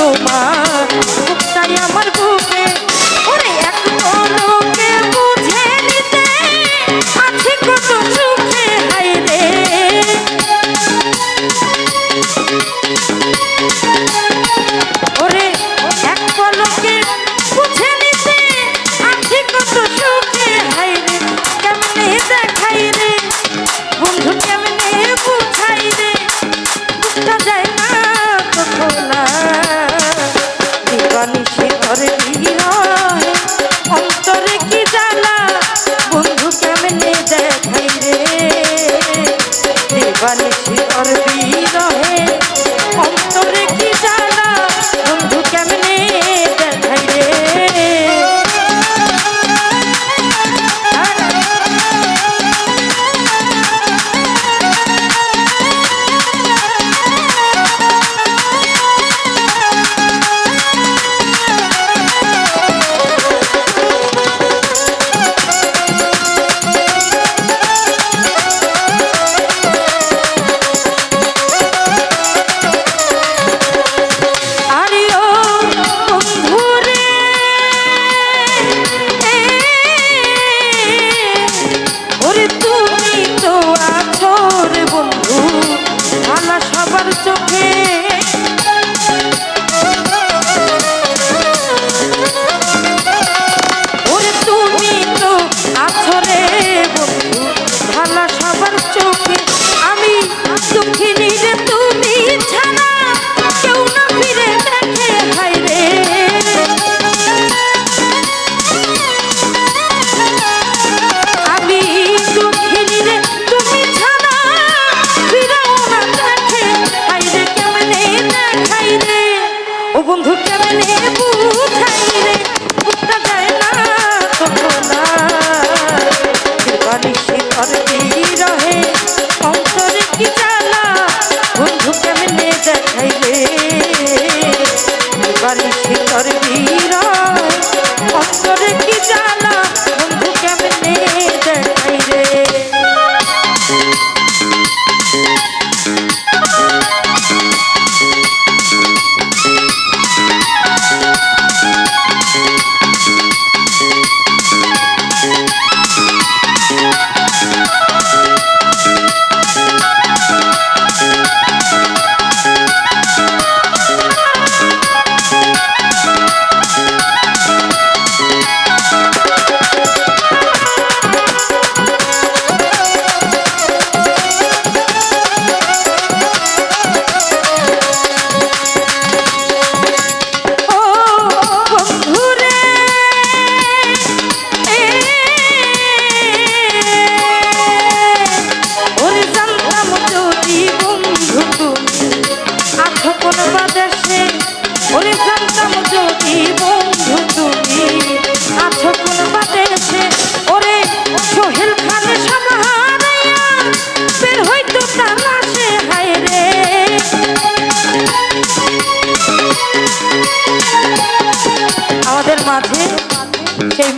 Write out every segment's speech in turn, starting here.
তোমার। মুক্তাই বন্ধু কেমনে বুঝাই রে বুঝতে যায় না তখন বালিশে করবি রহে, অন্তরে কি জানা বন্ধু কেমনে দেখাই রে বালিশে কি জানা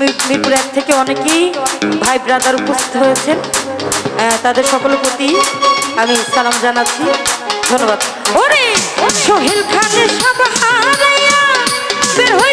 মিরপুর এক থেকে অনেকেই ভাই ব্রাদার উপস্থিত হয়েছেন। তাদের সকলের প্রতি আমি সালাম জানাচ্ছি। ধন্যবাদ। ওরে সোহেল খানের সব হারাইয়া বের হয়ে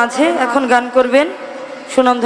মাঝে এখন গান করবেন সুনন্দ